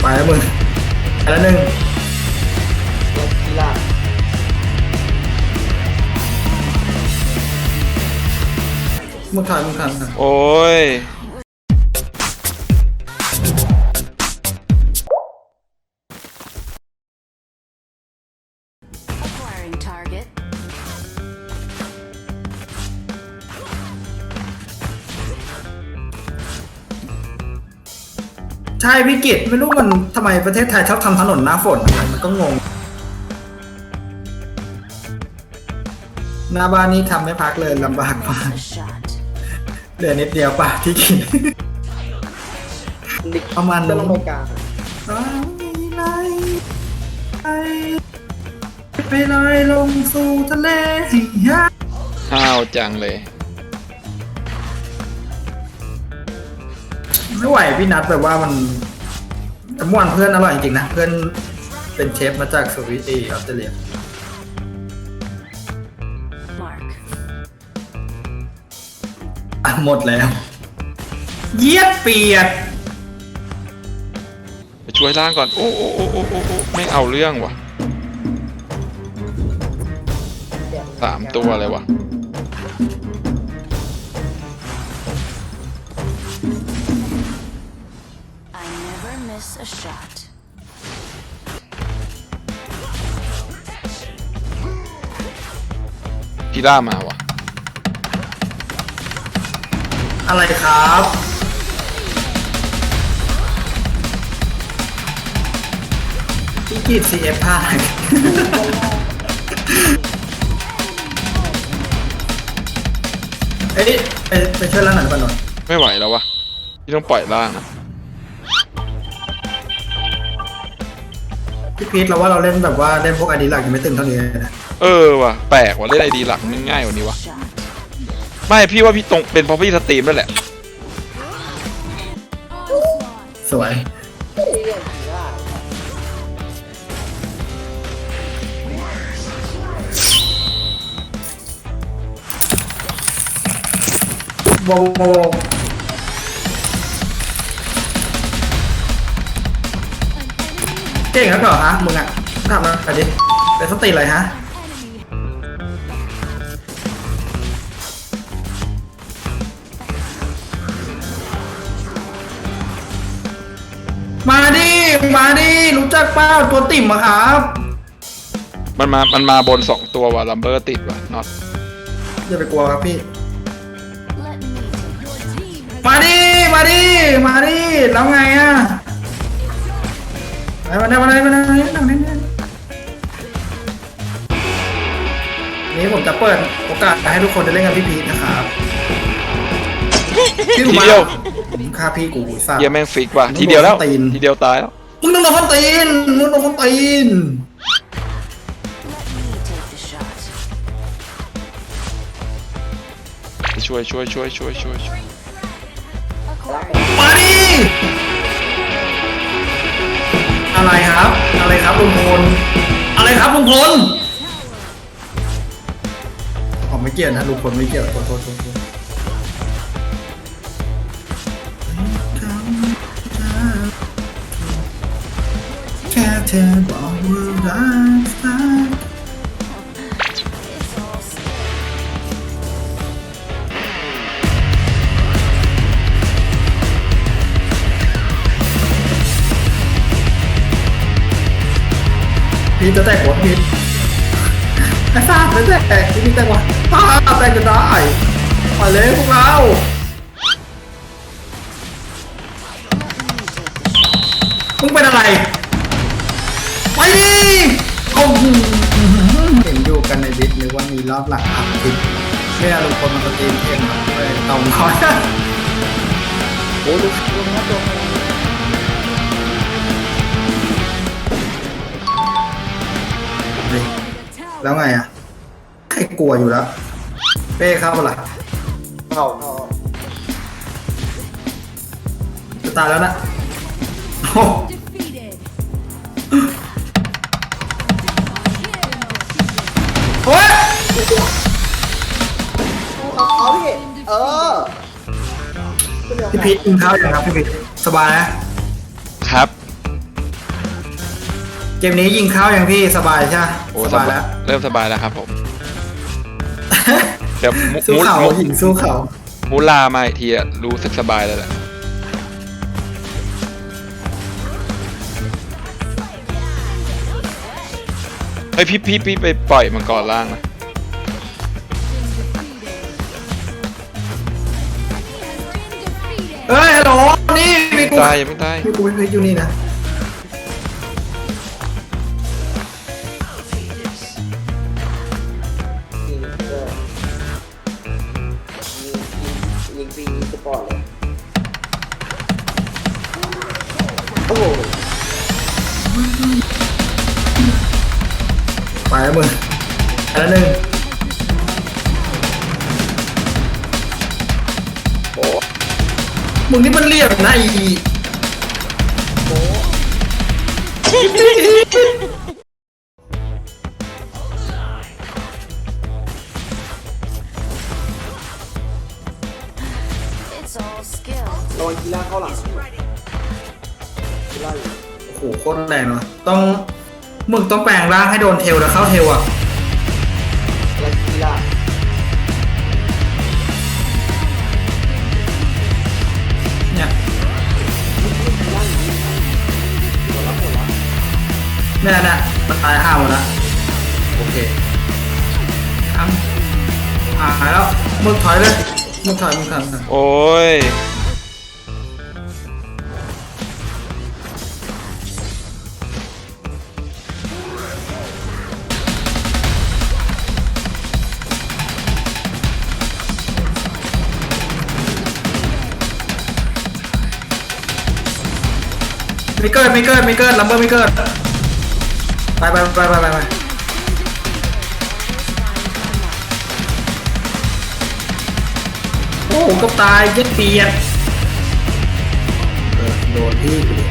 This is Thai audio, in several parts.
ไปแล้วมึงไปแล้วหนึ่งลงกีฬามึงถอยมึงถอยมึงถอยโอ้ย ใช่พี่กิตไม่รู้มันทำไมประเทศไทยชอบทำถนนหน้าฝนมันก็งง หน้าบ้านนี้ทำไม่พักเลยลำบากมากเหลือนิดเดียวป่ะที่กินประมาณนั้นลงตรงกลางไปไปไปลอยลงสู่ทะเลฮะห้าวจังเลย ไม่ไหวพี่นัทแบบว่ามันแต่เมื่อวานเพื่อนอร่อยจริงๆนะ เพื่อนเป็นเชฟมาจากสวีเดนออสเตรเลีย Mark. อะหมดแล้ว เยียดเปียกไปช่วยล่างก่อน โอ้โอ้โอ้โอ้โอ้โอ้ไม่เอาเรื่องว่ะสามตัวเลยวะ a shot. พี่ล่ามาวะอะไรครับ พี่กีด CF พลาดเอ้ยไปไปช่วยร้านหน่อยก่อนหน่อยไม่ไหวแล้ววะพี่ต้องปล่อยล่างนะ พี่พีทเราว่าเราเล่นแบบว่าเล่นพวกอดีหลักยังไม่ตึงเท่านี้เลยนะเออว่ะแปลกว่ะเล่นไอดีหลักมันง่ายกว่านี้วะ Shot. ไม่พี่ว่าพี่ตรงเป็นเพราะพี่สตรีมนั่นแหละ สวยเฮ้ยอย่างกีฬาโบโบ เก่งครับเหรอฮะมึงอะทำอะไรดิเป็นสติอะไรฮะมาดิ มาดิ รู้จักเป้าตัวติ่มอะครับ มันมา มันมาบนสองตัวว่ะลัมเบอร์ติดว่ะน็อตอย่าไปกลัวครับพี่ Let me take your team. มาดิ มาดิ มาดิ แล้วไงอะ มาได้มาได้มาได้มาได้มาได้นี่ผมจะเปิดโอกาสให้ทุกคนได้เล่นกับพี่พีทนะครับทีเดียวผมฆ่าพี่กูสัตว์เยี่ยแม่งฟิกว่ะทีเดียวแล้วทีเดียวตายแล้วมึงต้องโดนคนตีนมึงโดนคนตีนช่วยช่วยช่วยช่วยช่วย อะไรครับ อะไรครับลุงพลอะไรครับลุงพลผมไม่เกี่ยวนะลุงพลไม่เกี่ยวโทษโทษโทษแค่เธอบอกว่ารักเธอ แตกหัวพี่ไอ้ซ่าจะแตกพี่แตกหัวซ่าแตกจะได้มาเลยพวกเรามึงเป็นอะไรไปดิโอ้โหเห็นอยู่กันในวิดนึกว่ามีรอบหลังอัพคลิปเนี่ลุงพลมันสตรีมเองครับเลยตรงน้อยโอ้ลูกลูกนะตั วแล้วไงอะใครกลัวอยู่แล้ว เป้เข้าปะล่ะเข่าเข่าจะตายแล้วนะโอ้โอ้ยเอาพี่ เออพี่พีทกินข้าวยังครับพี่พีทสบายนะ กมนี้ยิงข้าวยังพี่สบายใช่ไหมโอ้สบายแล้ว เริ่มสบายแล้วครับผมเดี๋ยวมุสู้มุเขามุหิงสู้เขามุลามาอีกทีอะรู้สึกสบายแล้วแหละเฮ้ยพี่พี่พี่ไปปล่อยมังกรล่างนะเฮ้ยฮัลโหลนี่มีกูตายยังไม่ตายมีกูพี่พีทอยู่นี่นะ แล้วมึงไปแล้วหนึ่งโอ้มึงนี่มันเรียบนะอี It's all skill. ระวังกีฬาเข้าหลังกีฬาอยู่ โอ้โหโคตรแรงเลยต้อง มึงต้องแปลงร่างให้โดนเทลแล้วเข้าเทลอะระวังกีฬาเนี่ยกีฬาอยู่นี่หมดแล้วหมดแล้วเนี่ยนะมันตายห้าหมดละโอเคทำหายแล้วมึงถอยเลยมึงถอยมึงถอยมึงถอย โอ้ย ไม่เกิดไม่เกิดไม่เกิดลัมเบอร์ไม่เกิดไปไปไปไปไปไปโอ้โหก็ตายเย็ดเปียดเออโดนพี่ไปดิ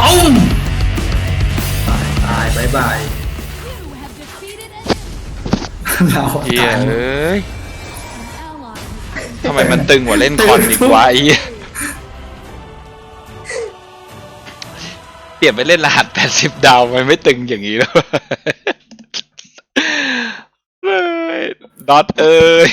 อ้มตายตายบายบายเราเฮียตายเอ้ย ทำไมมันตึงกว่าเล่นคอนดีกว่าไอ้เหี้ยเปลี่ยนไปเล่นรหัส 80 ดาวมันไม่ตึงอย่างนี้แล้วเฮ้ยดอทเอ้ย